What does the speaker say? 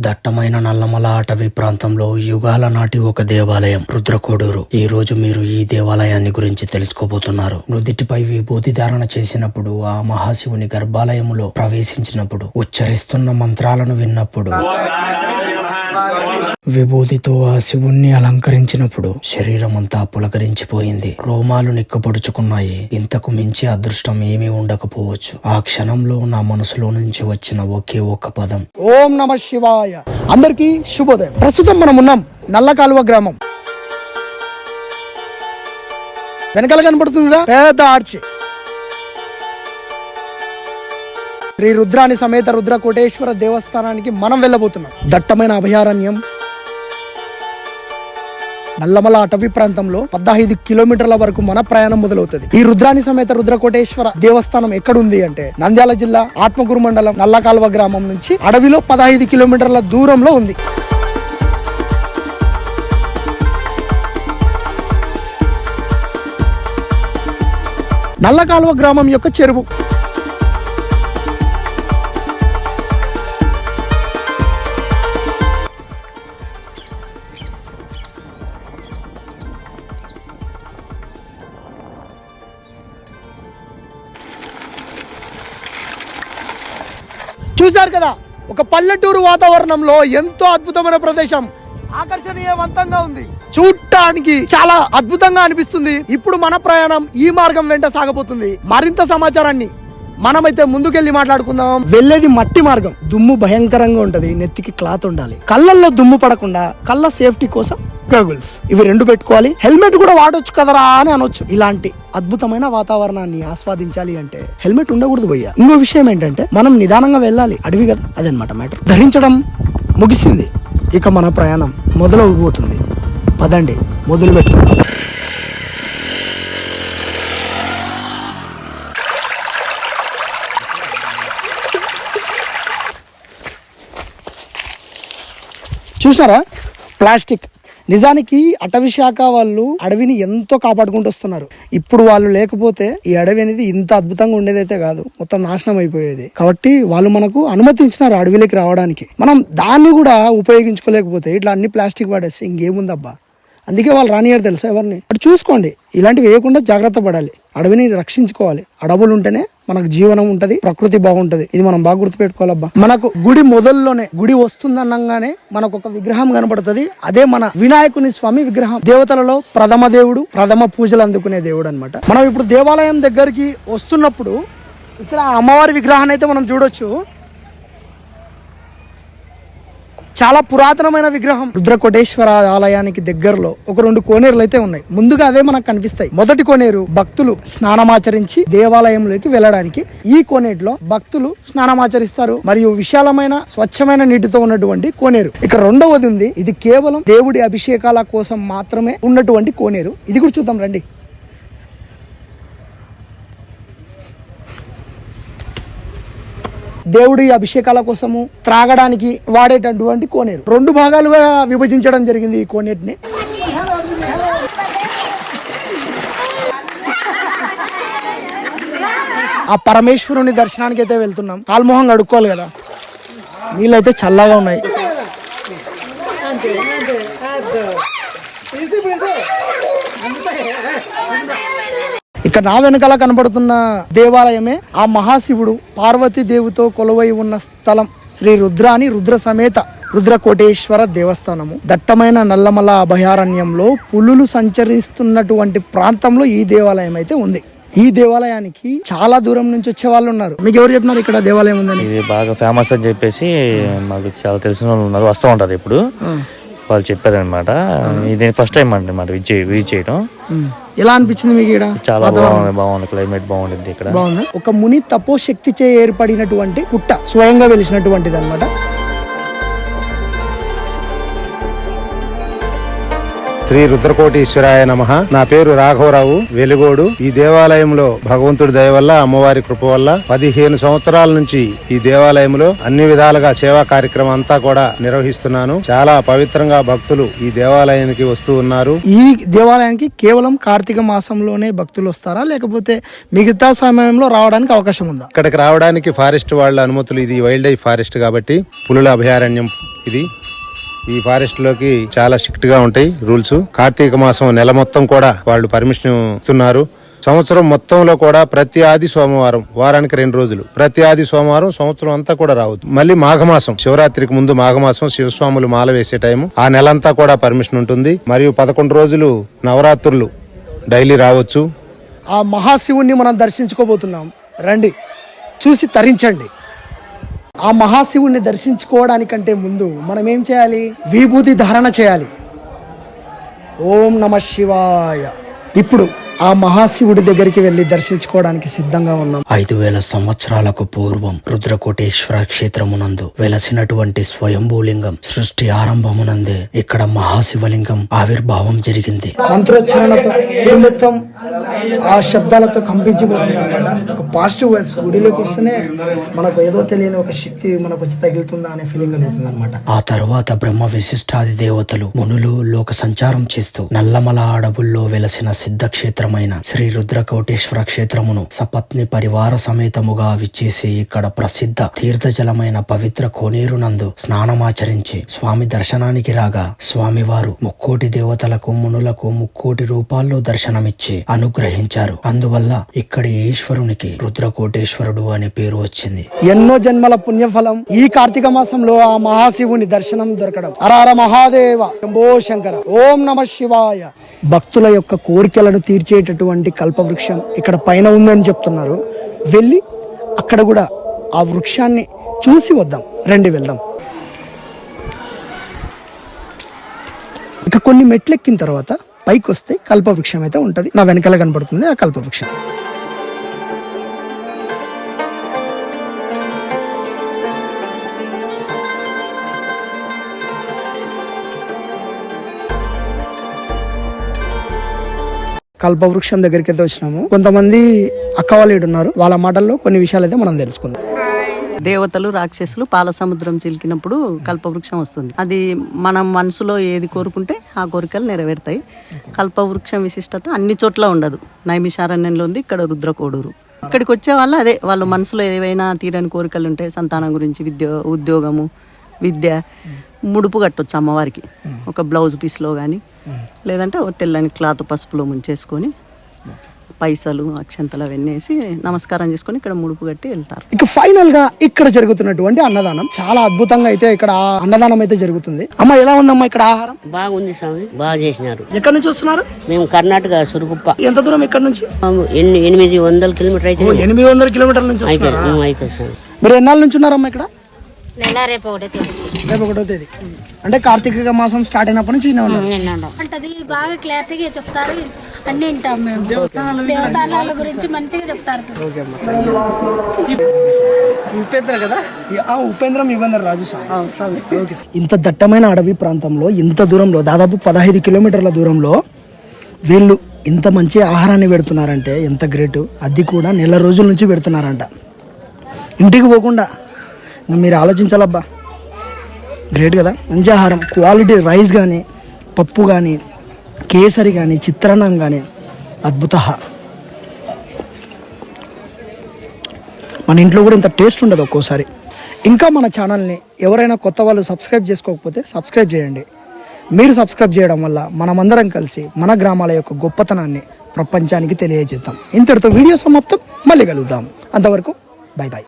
దట్టమైన నల్లమల అటవీ ప్రాంతంలో యుగాల నాటి ఒక దేవాలయం రుద్రకోడూరు. ఈ రోజు మీరు ఈ దేవాలయాన్ని గురించి తెలుసుకోబోతున్నారు. నుదిటిపై విభూతి ధారణ చేసినప్పుడు ఆ మహాశివుని గర్భాలయములో ప్రవేశించినప్పుడు ఉచ్చరిస్తున్న మంత్రాలను విన్నప్పుడు. విభూతితో ఆ శివుణ్ణి అలంకరించినప్పుడు శరీరం అంతా పులకరించిపోయింది. రోమాలు నిక్కపడుచుకున్నాయి ఇంతకు మించి అదృష్టం ఏమీ ఉండకపోవచ్చు. ఆ క్షణంలో నా మనసులో నుంచి వచ్చిన ఒకే ఒక్క పదం. ఓం నమ శివాయ. అందరికీ శుభోదయం. ప్రస్తుతం మనం ఉన్నాం నల్ల కాలువ గ్రామం. వెనకాల కనబడుతుందా పెద్ద ఆర్చి. శ్రీ రుద్రాని సమేత రుద్ర కోటేశ్వర దేవస్థానానికి మనం వెళ్ళబోతున్నాం. దట్టమైన అభయారణ్యం నల్లమల అటవీ ప్రాంతంలో పదహైదు కిలోమీటర్ల వరకు మన ప్రయాణం మొదలవుతుంది. ఈ రుద్రాని సమేత రుద్రకోటేశ్వర దేవస్థానం ఎక్కడుంది అంటే నంద్యాల జిల్లా ఆత్మగురు మండలం నల్లకాల్వ గ్రామం నుంచి అడవిలో పదహైదు కిలోమీటర్ల దూరంలో ఉంది. నల్లకాల్వ గ్రామం యొక్క చెరువు. చూశారు కదా ఒక పల్లెటూరు వాతావరణంలో ఎంతో అద్భుతమైన ప్రదేశం. ఆకర్షణీయవంతంగా ఉంది. చూడటానికి చాలా అద్భుతంగా అనిపిస్తుంది. ఇప్పుడు మన ప్రయాణం ఈ మార్గం వెంట సాగబోతుంది. మరింత సమాచారాన్ని మనమైతే ముందుకెళ్ళి మాట్లాడుకుందాం. వెళ్ళేది మట్టి మార్గం. దుమ్ము భయంకరంగా ఉంటది. నెత్తికి క్లాత్ ఉండాలి. కళ్ళల్లో దుమ్ము పడకుండా కళ్ళ సేఫ్టీ కోసం గగుల్స్ ఇవి రెండు పెట్టుకోవాలి. హెల్మెట్ కూడా వాడొచ్చు కదరా అని అనొచ్చు. ఇలాంటి అద్భుతమైన వాతావరణాన్ని ఆస్వాదించాలి అంటే హెల్మెట్ ఉండకూడదు పోయా ఇంకో విషయం ఏంటంటే మనం నిదానంగా వెళ్ళాలి. అడవి కదా? అదనమాట మ్యాటర్. ధరించడం ముగిసింది. ఇక మన ప్రయాణం మొదలవబోతుంది. పదండి. మొదలు పెట్టుకుందాం చూసారా ప్లాస్టిక్. నిజానికి అటవీ శాఖ వాళ్ళు అడవిని ఎంతో కాపాడుకుంటూ వస్తున్నారు. ఇప్పుడు వాళ్ళు లేకపోతే ఈ అడవి అనేది ఇంత అద్భుతంగా ఉండేదైతే కాదు. మొత్తం నాశనం అయిపోయేది. కాబట్టి వాళ్ళు మనకు అనుమతించినారు అడవిలోకి రావడానికి. మనం దాన్ని కూడా ఉపయోగించుకోలేకపోతే ఇట్లా అన్ని ప్లాస్టిక్ వాడేసి ఇంకేముందబ్బా? అందుకే వాళ్ళు రానియారు తెలుసా ఎవరిని? అటు చూసుకోండి. ఇలాంటివి వేయకుండా జాగ్రత్త పడాలి. అడవిని రక్షించుకోవాలి. అడవులు ఉంటేనే మనకు జీవనం ఉంటది ప్రకృతి బాగుంటది. ఇది మనం బాగా గుర్తుపెట్టుకోవాలబ్బా. మనకు గుడి మొదల్లోనే గుడి వస్తుందనగానే మనకు ఒక విగ్రహం కనబడుతుంది. అదే మన వినాయకుని స్వామి విగ్రహం. దేవతలలో ప్రథమ దేవుడు ప్రథమ పూజలు అందుకునే దేవుడు అనమాట మనం ఇప్పుడు దేవాలయం దగ్గరికి వస్తున్నప్పుడు ఇక్కడ అమ్మవారి విగ్రహాన్ని అయితే మనం చూడొచ్చు. చాలా పురాతనమైన విగ్రహం. రుద్రకోటేశ్వర ఆలయానికి దగ్గరలో ఒక రెండు కోనేరులు అయితే ఉన్నాయి. ముందుగా అవే మనకు కనిపిస్తాయి. మొదటి కోనేరు భక్తులు స్నానమాచరించి దేవాలయంలోకి వెళ్ళడానికి ఈ కోనేరులో భక్తులు స్నానమాచరిస్తారు. మరియు విశాలమైన స్వచ్ఛమైన నీటితో ఉన్నటువంటి కోనేరు. ఇక రెండవది ఉంది. ఇది కేవలం దేవుడి అభిషేకాల కోసం మాత్రమే ఉన్నటువంటి కోనేరు. ఇది కూడా చూద్దాం రండి. దేవుడి అభిషేకాల కోసము త్రాగడానికి వాడేటటువంటి కోనేరు. రెండు భాగాలుగా విభజించడం జరిగింది ఈ కోనేటిని ఆ పరమేశ్వరుని దర్శనానికి అయితే వెళ్తున్నాం. కాల్మోహం కడుక్కోవాలి కదా. నీళ్ళైతే చల్లగా ఉన్నాయి. ఇక నా వెనకాల కనబడుతున్న దేవాలయమే ఆ మహాశివుడు పార్వతీ దేవితో కొలువై ఉన్న స్థలం శ్రీ రుద్రాని రుద్ర సమేత రుద్రకోటేశ్వర దేవస్థానము. దట్టమైన నల్లమల అభయారణ్యంలో పులులు సంచరిస్తున్నటువంటి ప్రాంతంలో ఈ దేవాలయం అయితే ఉంది. ఈ దేవాలయానికి చాలా దూరం నుంచి వచ్చే వాళ్ళు ఉన్నారు. మీకు ఎవరు చెప్పినారు ఇక్కడ దేవాలయం ఉందని? ఇది బాగా ఫేమస్ అని చెప్పేసి మాకు చాలా తెలిసిన వాళ్ళు ఉన్నారు. వస్తూ ఉంటారు ఇప్పుడు. వాళ్ళు చెప్పారనమాట ఇది ఫస్ట్ టైం అండి మాట విజిట్ విజిట్ చేయడం. ఎలా అనిపించింది మీకు ఇక్కడ చాలా బాగుంది బాగుంది. క్లైమేట్ బాగుంటుంది ఇక్కడ. బాగుంది? ఒక ముని తపోశక్తి చే ఏర్పడినటువంటి పుట్ట స్వయంగా వెలిసినటువంటిది అనమాట శ్రీ రుద్రకోటీశ్వరాయ నమ. నా పేరు రాఘవరావు. వెలుగోడు. ఈ దేవాలయంలో భగవంతుడి దయ వల్ల అమ్మవారి కృప వల్ల పదిహేను సంవత్సరాల నుంచి ఈ దేవాలయంలో అన్ని విధాలుగా సేవా కార్యక్రమం అంతా కూడా నిర్వహిస్తున్నాను. చాలా పవిత్రంగా భక్తులు ఈ దేవాలయానికి వస్తూ ఉన్నారు. ఈ దేవాలయానికి కేవలం కార్తీక మాసంలోనే భక్తులు వస్తారా? లేకపోతే మిగతా సమయంలో రావడానికి అవకాశం ఉందా? ఇక్కడికి రావడానికి ఫారెస్ట్ వాళ్ళ అనుమతులు ఇది వైల్డ్ లైఫ్ ఫారెస్ట్ కాబట్టి పులుల అభయారణ్యం ఇది. ఈ ఫారెస్ట్లోకి చాలా స్ట్రిక్ట్గా ఉంటాయి రూల్స్. కార్తీక మాసం నెల మొత్తం కూడా వాళ్ళు పర్మిషన్ ఇస్తున్నారు. సంవత్సరం మొత్తంలో కూడా ప్రతి ఆది సోమవారం వారానికి రెండు రోజులు. ప్రతి ఆది సోమవారం సంవత్సరం అంతా కూడా రావద్దు. మళ్ళీ మాఘమాసం శివరాత్రికి ముందు మాఘమాసం శివస్వాములు మాల వేసే టైం ఆ నెలంతా కూడా పర్మిషన్ ఉంటుంది. మరియు పదకొండు రోజులు నవరాత్రులు డైలీ రావచ్చు. ఆ మహాశివుణ్ణి మనం దర్శించుకోబోతున్నాం. రండి చూసి తరించండి. ఆ మహాశివుణ్ణి దర్శించుకోవడానికంటే ముందు మనం ఏం చేయాలి? విభూతి ధారణ చేయాలి. ఓం నమ శివాయ. ఇప్పుడు ఆ మహాశివుడి దగ్గరికి వెళ్ళి దర్శించుకోవడానికి సిద్ధంగా ఉన్నాం. ఐదు వేల సంవత్సరాలకు పూర్వం రుద్రకోటేశ్వర క్షేత్రమునందు వెలసినటువంటి స్వయంభూలింగం సృష్టి ఆరంభమునందే ఇక్కడ మహాశివలింగం ఆవిర్భావం జరిగింది. మంత్రోచ్చారణతో మొత్తం ఆ శబ్దాలతో కంపించిపోతుంది అనమాట ఒక పాజిటివ్ వైబ్స్ గుడిలోకి వస్తేనే మనకు ఏదో తెలియని ఒక శక్తి మనకు వచ్చి తగులుతుందా అనే ఫీలింగ్ కలుగుతుంది అనమాట ఆ తరువాత బ్రహ్మ విశిష్టాది దేవతలు మునులు లోక సంచారం చేస్తూ నల్లమల అడవుల్లో వెలసిన సిద్ధక్షేత్రమైన శ్రీ రుద్రకోటేశ్వర క్షేత్రమును సపత్ని పరివార సమేతముగా విచ్చేసి ఇక్కడ ప్రసిద్ధ తీర్థజలమైన పవిత్ర కోనేరునందు స్నానమాచరించి స్వామి దర్శనానికి రాగా స్వామివారు ముక్కోటి దేవతలకు మునులకు ముక్కోటి రూపాల్లో దర్శనమిచ్చి అనుగ్రహించారు. అందువల్ల ఇక్కడి ఈశ్వరునికి రుద్రకోటేశ్వరుడు అనే పేరు వచ్చింది. ఎన్నో జన్మల పుణ్యఫలం ఈ కార్తీక మాసంలో ఆ మహాశివుని దర్శనం దొరకడం. అరార మహాదేవ శంభో శంకర ఓం నమ శివాయ. భక్తుల యొక్క కోరికలను తీర్చేటటువంటి కల్పవృక్షం ఇక్కడ పైన ఉందని చెప్తున్నారు. వెళ్ళి అక్కడ కూడా ఆ వృక్షాన్ని చూసి వద్దాం. రండి వెళ్దాం. ఇక కొన్ని మెట్లెక్కిన తర్వాత పైకి వస్తే కల్పవృక్షం అయితే ఉంటుంది. నా వెనకాల కనబడుతుంది ఆ కల్పవృక్షం. కల్పవృక్షం దగ్గరికి అయితే వచ్చినాము. కొంతమంది అక్క వాళ్ళు ఉన్నారు. వాళ్ళ మాటల్లో కొన్ని విషయాలు అయితే మనం తెలుసుకుందాం. దేవతలు రాక్షసులు పాల సముద్రం చిలికినప్పుడు కల్పవృక్షం వస్తుంది. అది మనం మనసులో ఏది కోరుకుంటే ఆ కోరికలు నెరవేరుతాయి. కల్పవృక్షం విశిష్టత అన్ని చోట్ల ఉండదు. నైమిషారణ్యంలో ఉంది ఇక్కడ రుద్రకోడూరు. ఇక్కడికి వచ్చే వాళ్ళు అదే వాళ్ళ మనసులో ఏవైనా తీరని కోరికలు ఉంటే సంతానం గురించి విద్య ఉద్యోగము విద్య ముడుపు కట్టొచ్చు అమ్మవారికి. ఒక బ్లౌజ్ పీస్లో కానీ లేదంటే ఒక తెల్లని క్లాత్ పసుపులో ముంచేసుకొని పైసలు అక్షంతలు అవన్నీ వేసి నమస్కారం చేసుకొని ఇక్కడ ముడుపు కట్టి వెళ్తారు. ఇక ఫైనల్గా ఇక్కడ జరుగుతున్నటువంటి అన్నదానం చాలా అద్భుతంగా అయితే ఇక్కడ అన్నదానం అయితే జరుగుతుంది. అమ్మ ఎలా ఉందమ్మా ఇక్కడ ఆహారం? బాగుంది స్వామి బాగా చేసినారు. ఎక్కడి నుంచి వస్తున్నారు? మేము కర్ణాటక సురుగుప్ప. ఎంత దూరం ఇక్కడ నుంచి? ఎన్ని ఎనిమిది వందల కిలోమీటర్ అయితే ఓ, ఎనిమిది వందల కిలోమీటర్ల నుంచి అయితే వస్తున్నారా? ఉమ్, అయితే స్వామి మీరు ఎన్నాళ్ళ నుంచి ఉన్నారమ్మా ఇక్కడ? నెల రేపు ఒకటే తెలుసు రేపు ఒకటో తేదీ. అంటే కార్తీక మాసం స్టార్ట్ అయినప్పటి నుంచి ఈయన ఉన్నారు. ఉంటది బాగా క్లారిటీగా చెప్తారు. అన్ని వింటాం మేము. దేవస్థానాల గురించి మంచిగా చెప్తారు. ఓకే ఉపేంద్ర కదా? ఉపేంద్రం యుగంధర్ రాజు స్వామి ఓకే. సార్. ఇంత దట్టమైన అడవి ప్రాంతంలో ఇంత దూరంలో దాదాపు పదహైదు కిలోమీటర్ల దూరంలో వీళ్ళు ఇంత మంచి ఆహారాన్ని పెడుతున్నారంటే ఎంత గ్రేట్. అది కూడా నెల రోజుల నుంచి పెడుతున్నారంట. ఇంటికి పోకుండా. మీరు ఆలోచించాలబ్బా. గ్రేట్ కదా? మంచి ఆహారం క్వాలిటీ రైస్ కానీ పప్పు కానీ కేసరి కానీ చిత్రాన్నం కానీ అద్భుత మన ఇంట్లో కూడా ఇంత టేస్ట్ ఉండదు ఒక్కోసారి. ఇంకా మన ఛానల్ని ఎవరైనా కొత్త వాళ్ళు సబ్స్క్రైబ్ చేసుకోకపోతే సబ్స్క్రైబ్ చేయండి. మీరు సబ్స్క్రైబ్ చేయడం వల్ల మనమందరం కలిసి మన గ్రామాల యొక్క గొప్పతనాన్ని ప్రపంచానికి తెలియజేద్దాం. ఇంతటితో వీడియో సమాప్తం. మళ్ళీ కలుద్దాం. అంతవరకు బై బాయ్